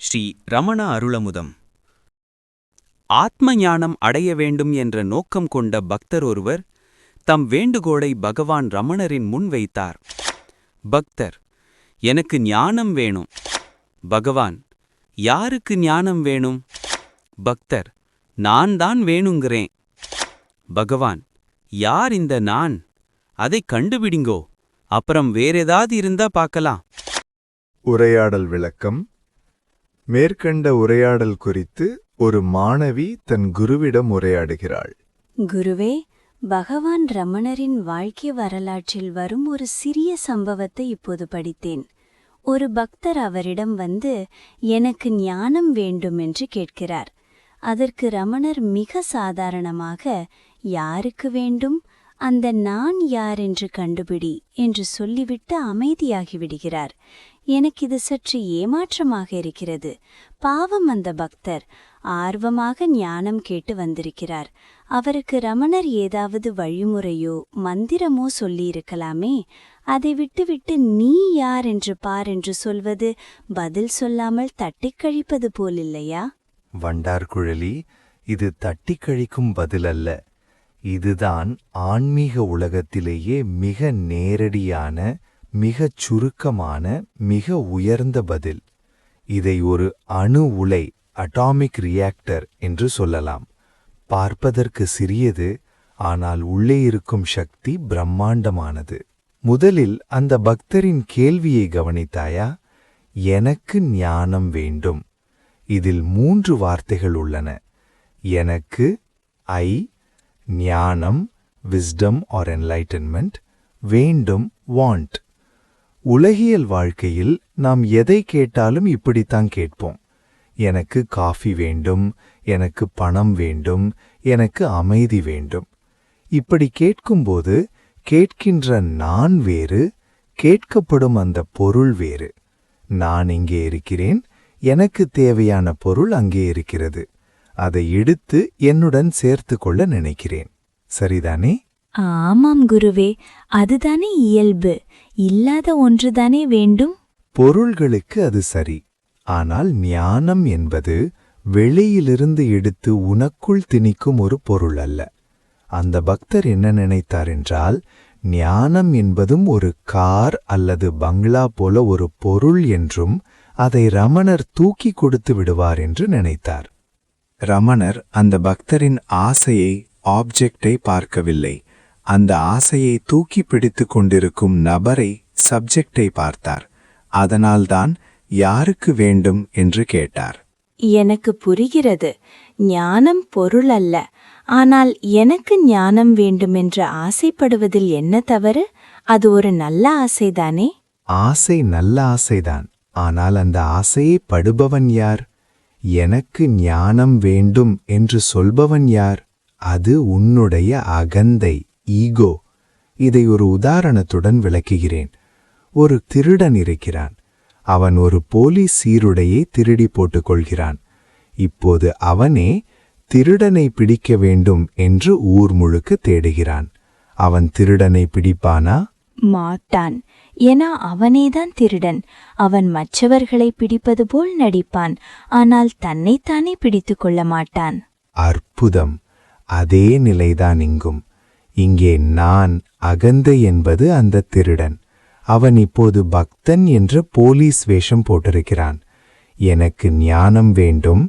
ஸ்ரீ ரமண அருளமுதம். ஆத்ம ஞானம் அடைய வேண்டும் என்ற நோக்கம் கொண்ட பக்தர் ஒருவர் தம் வேண்டுகோளை பகவான் ரமணரின் முன் வைத்தார். பக்தர் எனக்கு ஞானம் வேணும். பகவான் யாருக்கு ஞானம் வேணும்? பக்தர் நான் தான் வேணுங்கிறேன். பகவான் யார் இந்த நான்? அதை கண்டுபிடிங்கோ. அப்புறம் வேறேதாவது இருந்தா பார்க்கலாம். உரையாடல் விளக்கம் மேற்கண்ட உரையாடல் குறித்து ஒரு மாணவி தன் குருவிடம் உரையாடுகிறாள். குருவே பகவான் ரமணரின் வாழ்க்கை வரலாற்றில் வரும் ஒரு சிறிய சம்பவத்தை இப்போது படித்தேன். ஒரு பக்தர் அவரிடம் வந்து எனக்கு ஞானம் வேண்டும் என்று கேட்கிறார். அதற்கு ரமணர் மிக சாதாரணமாக யாருக்கு வேண்டும்? அந்த நான் யார் என்று கண்டுபிடி என்று சொல்லிவிட்டு அமைதியாகிவிடுகிறார். எனக்கு இது சற்று ஏமாற்றமாக இருக்கிறது. பாவம் அந்த பக்தர். ஆர்வமாக ஞானம் கேட்டு வந்திருக்கிறார். அவருக்கு ரமணர் ஏதாவது வழிமுறையோ மந்திரமோ சொல்லியிருக்கலாமே. அதை விட்டுவிட்டு நீ யார் என்று பார் என்று சொல்வது பதில் சொல்லாமல் தட்டிக் கழிப்பது போலில்லையா? வண்டார்குழலி இது தட்டிக் கழிக்கும் பதில் அல்ல இதுதான் ஆன்மீக உலகத்திலேயே மிக நேரடியான மிகச் சுருக்கமான மிக உயர்ந்த பதில். இதை ஒரு அணு உலை அட்டாமிக் ரியாக்டர் என்று சொல்லலாம். பார்ப்பதற்கு சிறியது ஆனால் உள்ளே இருக்கும் சக்தி பிரம்மாண்டமானது. முதலில் அந்த பக்தரின் கேள்வியை கவனித்தாயா? எனக்கு ஞானம் வேண்டும். இதில் மூன்று வார்த்தைகள் உள்ளன. எனக்கு ஐ ஞானம் விஸ்டம் ஆர் என்லைட்டன்மெண்ட் வேண்டும் வாண்ட் உலகியல் வாழ்க்கையில் நாம் எதை கேட்டாலும் இப்படித்தான் கேட்போம். எனக்கு காஃபி வேண்டும் எனக்கு பணம் வேண்டும் எனக்கு அமைதி வேண்டும். இப்படி கேட்கும்போது கேட்கின்ற நான் வேறு கேட்கப்படும் அந்த பொருள் வேறு. நான் இங்கே இருக்கிறேன் எனக்கு தேவையான பொருள் அங்கே இருக்கிறது. அதை எடுத்து என்னுடன் சேர்த்து கொள்ள நினைக்கிறேன். சரிதானே? ஆமாம் குருவே அதுதானே இயல்பு. இல்லாத ஒன்றுதானே வேண்டும்? பொருள்களுக்கு அது சரி. ஆனால் ஞானம் என்பது வெளியிலிருந்து எடுத்து உனக்குள் திணிக்கும் ஒரு பொருள் அல்ல. அந்த பக்தர் என்ன நினைத்தார் என்றால் ஞானம் என்பதும் ஒரு கார் அல்லது பங்களா போல ஒரு பொருள் என்றும் அதை ரமணர் தூக்கி கொடுத்து விடுவார் என்று நினைத்தார். ரமணர் அந்த பக்தரின் ஆசையை ஆப்ஜெக்டை பார்க்கவில்லை. அந்த ஆசையை தூக்கி பிடித்துக் கொண்டிருக்கும் நபரை சப்ஜெக்டை பார்த்தார். அதனால்தான் யாருக்கு வேண்டும் என்று கேட்டார். எனக்கு புரிகிறது. ஞானம் பொருள் அல்ல. ஆனால் எனக்கு ஞானம் வேண்டுமென்று ஆசைப்படுவதில் என்ன தவறு? அது ஒரு நல்ல ஆசைதானே? ஆசை நல்ல ஆசைதான். ஆனால் அந்த ஆசையை படுபவன் யார்? எனக்கு ஞானம் வேண்டும் என்று சொல்பவன் யார்? அது உன்னுடைய அகந்தை. ஈகோ. இதை ஒரு உதாரணத்துடன் விளக்குகிறேன். ஒரு திருடன் இருக்கிறான். அவன் ஒரு போலீஸ் சீருடையை திருடி போட்டுக் கொள்கிறான் இப்போது அவனே திருடனை பிடிக்க வேண்டும் என்று ஊர் முழுக்க தேடுகிறான். அவன் திருடனை பிடிப்பானா? மாட்டான். ஏனா அவனேதான் திருடன். அவன் மற்றவர்களை பிடிப்பது போல் நடிப்பான். ஆனால் தன்னைத்தானே பிடித்துக் கொள்ள மாட்டான். அற்புதம். அதே நிலைதான் இங்கும். இங்கே நான் அகந்தை என்பது அந்த திருடன். அவன் இப்போது பக்தன் என்ற போலீஸ் வேஷம் போட்டிருக்கிறான். எனக்கு ஞானம் வேண்டும்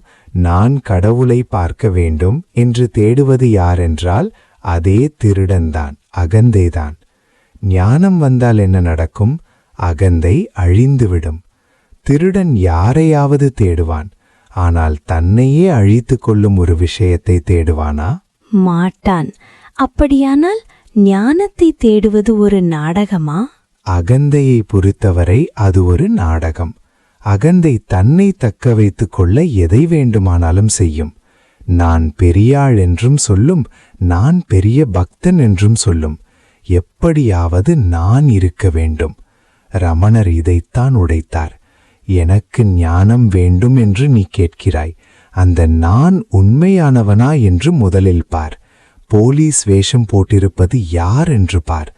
நான் கடவுளை பார்க்க வேண்டும் என்று தேடுவது யாரென்றால் அதே திருடன்தான் அகந்தைதான். ஞானம் வந்தால் என்ன நடக்கும்? அகந்தை அழிந்துவிடும். திருடன் யாரையாவது தேடுவான். ஆனால் தன்னையே அழித்து கொள்ளும் ஒரு விஷயத்தை தேடுவானா? மாட்டான். அப்படியானால் ஞானத்தை தேடுவது ஒரு நாடகமா? அகந்தையை பொறுத்தவரை அது ஒரு நாடகம். அகந்தை தன்னை தக்க வைத்துக் கொள்ள எதை வேண்டுமானாலும் செய்யும். நான் பெரியாள் என்றும் சொல்லும் நான் பெரிய பக்தன் என்றும் சொல்லும். எப்படியாவது நான் இருக்க வேண்டும். ரமணர் இதைத்தான் உடைத்தார். எனக்கு ஞானம் வேண்டும் என்று நீ கேட்கிறாய். அந்த நான் உண்மையானவனா என்று முதலில் பார். போலீஸ் வேஷம் போட்டிருப்பது யார் என்று பார்.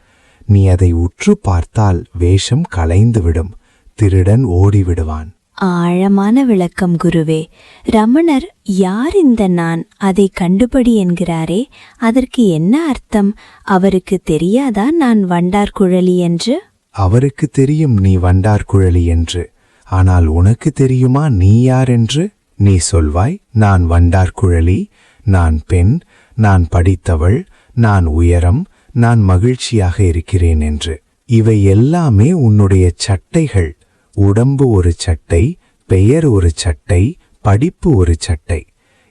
நீ அதை உற்று பார்த்தால் வேஷம் களைந்துவிடும் திருடன் ஓடிவிடுவான். ஆழமான விளக்கம் குருவே ரமணர் யார் இந்த நான்? அதை கண்டுபடி என்கிறாரே அதற்கு என்ன அர்த்தம்? அவருக்கு தெரியாதா நான் வண்டார் குழலி என்று? அவருக்கு தெரியும் நீ வண்டார்குழலி என்று. ஆனால் உனக்கு தெரியுமா நீ யார் என்று? நீ சொல்வாய் நான் வண்டார்குழலி நான் பெண் நான் படித்தவள் நான் உயரம் நான் மகிழ்ச்சியாக இருக்கிறேன் என்று. இவை எல்லாமே உன்னுடைய சட்டைகள். உடம்பு ஒரு சட்டை பெயர் ஒரு சட்டை படிப்பு ஒரு சட்டை.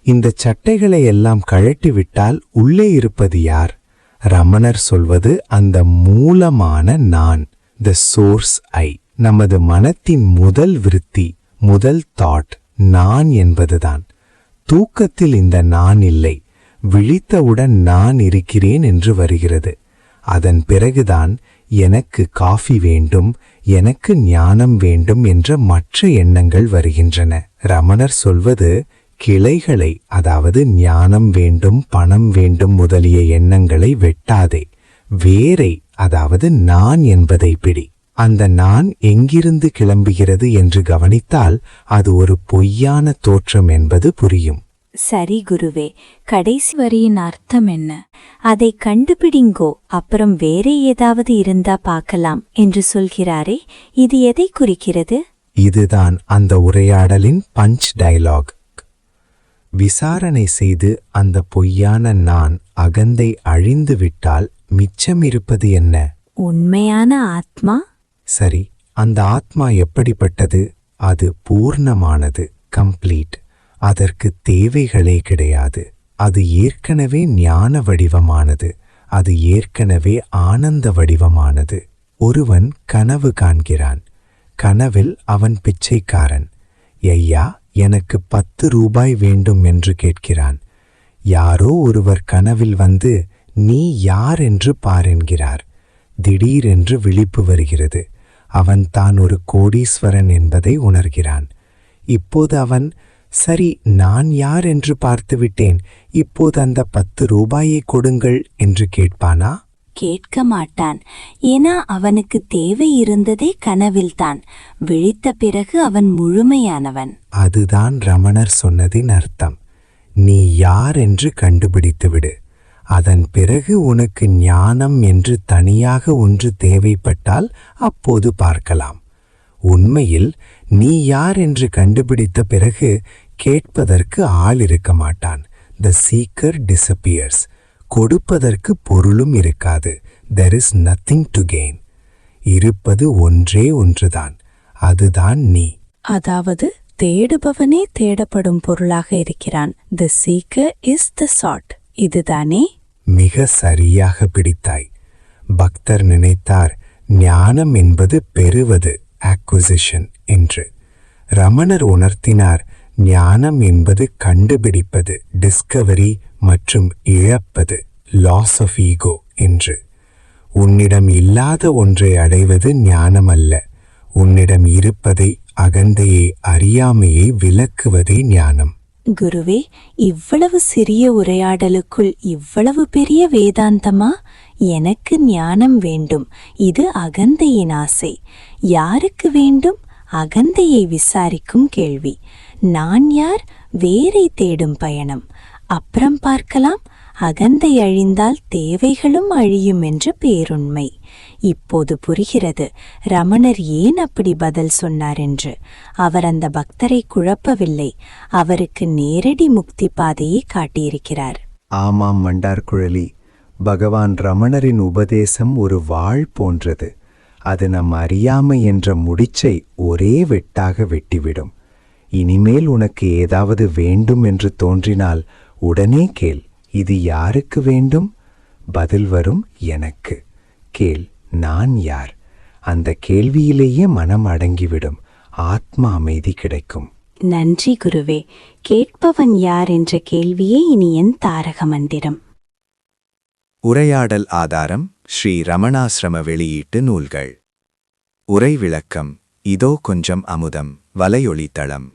இந்த சட்டைகளை எல்லாம் கழட்டிவிட்டால் உள்ளே இருப்பது யார்? ரமணர் சொல்வது அந்த மூலமான நான் த சோர்ஸ் ஐ நமது மனத்தின் முதல் விருத்தி முதல் தாட் நான் என்பதுதான். தூக்கத்தில் இந்த நான் இல்லை. விழித்தவுடன் நான் இருக்கிறேன் என்று வருகிறது. அதன் பிறகுதான் எனக்கு காஃபி வேண்டும் எனக்கு ஞானம் வேண்டும் என்ற மற்ற எண்ணங்கள் வருகின்றன. ரமணர் சொல்வது கிளைகளை அதாவது ஞானம் வேண்டும் பணம் வேண்டும் முதலிய எண்ணங்களை வெட்டாதே. வேரை அதாவது நான் என்பதை பிடி. அந்த நான் எங்கிருந்து கிளம்புகிறது என்று கவனித்தால் அது ஒரு பொய்யான தோற்றம் என்பது புரியும். சரி குருவே கடைசி வரியின் அர்த்தம் என்ன? அதை கண்டுபிடிங்கோ அப்புறம் வேற ஏதாவது இருந்தா பார்க்கலாம் என்று சொல்கிறாரே இது எதை குறிக்கிறது? இதுதான் அந்த உரையாடலின் பஞ்ச் டயலாக். விசாரணை செய்து அந்த பொய்யான நான் அகந்தை அழிந்து விட்டால் மிச்சம் இருப்பது என்ன? உண்மையான ஆத்மா? சரி அந்த ஆத்மா எப்படிப்பட்டது? அது பூர்ணமானது கம்ப்ளீட். அதற்கு தேவைகளே கிடையாது. அது ஏற்கனவே ஞான வடிவமானது. அது ஏற்கனவே ஆனந்த வடிவமானது. ஒருவன் கனவு காண்கிறான். கனவில் அவன் பிச்சைக்காரன். ஐயா எனக்கு பத்து ரூபாய் வேண்டும் என்று கேட்கிறான். யாரோ ஒருவர் கனவில் வந்து நீ யார் என்று பாரென்கிறார் திடீரென்று விழிப்பு வருகிறது. அவன் தான் ஒரு கோடீஸ்வரன் என்பதை உணர்கிறான். இப்போது அவன் சரி நான் யார் என்று பார்த்துவிட்டேன் இப்போது அந்த பத்து ரூபாயை கொடுங்கள் என்று கேட்பானா? கேட்க மாட்டான். ஏன்னா அவனுக்கு தேவை இருந்ததே கனவில்தான். விழித்த பிறகு அவன் முழுமையானவன். அதுதான் ரமணர் சொன்னதின் அர்த்தம். நீ யார் என்று கண்டுபிடித்துவிடு அதன் பிறகு உனக்கு ஞானம் என்று தனியாக ஒன்று தேவைப்பட்டால் அப்போது பார்க்கலாம். உண்மையில் நீ யார் என்று கண்டுபிடித்த பிறகு கேட்பதற்கு ஆள் இருக்க மாட்டான். த சீக்கர் டிசப்பியர்ஸ் கொடுப்பதற்கு பொருளும் இருக்காது. There is nothing to gain இருப்பது ஒன்றே ஒன்றுதான். அதுதான் நீ. அதாவது தேடுபவனே தேடப்படும் பொருளாக இருக்கிறான். The seeker is the sought இதுதானே? மிக சரியாக பிடித்தாய். பக்தர் நினைத்தார் ஞானம் என்பது பெறுவது. ஆக்விசிஷன் என்று. ரமணர் உணர்த்தினார் ஞானம் என்பது கண்டுபிடிப்பது டிஸ்கவரி மற்றும் இழப்பது லாஸ் ஆஃப் ஈகோ என்று. உன்னிடம் இல்லாத ஒன்றை அடைவது ஞானமல்ல. உன்னிடம் இருப்பதை அகந்தையை அறியாமையை விலக்குவதே ஞானம். குருவே இவ்வளவு சிறிய உரையாடலுக்குள் இவ்வளவு பெரிய வேதாந்தமா? எனக்கு ஞானம் வேண்டும். இது அகந்தையின் ஆசை. யாருக்கு வேண்டும்? அகந்தையை விசாரிக்கும் கேள்வி. நான் யார்? வேரை தேடும் பயணம். அப்புறம் பார்க்கலாம். அகந்தை அழிந்தால் தேவைகளும் அழியும் என்று பேருண்மை. இப்போது புரிகிறது. ரமணர் ஏன் அப்படி பதில் சொன்னார் என்று? அவர் அந்த பக்தரை குழப்பவில்லை. அவருக்கு நேரடி முக்தி பாதையை காட்டியிருக்கிறார். ஆமாம் மண்டார்குழலி பகவான் ரமணரின் உபதேசம் ஒரு வாழ் போன்றது. அது நம் அறியாமை என்ற முடிச்சை ஒரே வெட்டாக வெட்டிவிடும். இனிமேல் உனக்கு ஏதாவது வேண்டும் என்று தோன்றினால் உடனே கேள் இது யாருக்கு வேண்டும்? பதில் வரும் எனக்கு. கேள் நான் யார்? அந்த கேள்வியிலேயே மனம் அடங்கிவிடும். ஆத்மா அமைதி கிடைக்கும். நன்றி குருவே கேட்பவன் யார் என்ற கேள்வியே இனி என் தாரக மந்திரம். உரையாடல் ஆதாரம் ஸ்ரீ ரமணாசிரம வெளியீட்டு நூல்கள். உரை விளக்கம் இதோ கொஞ்சம் அமுதம் வலையொளித்தளம்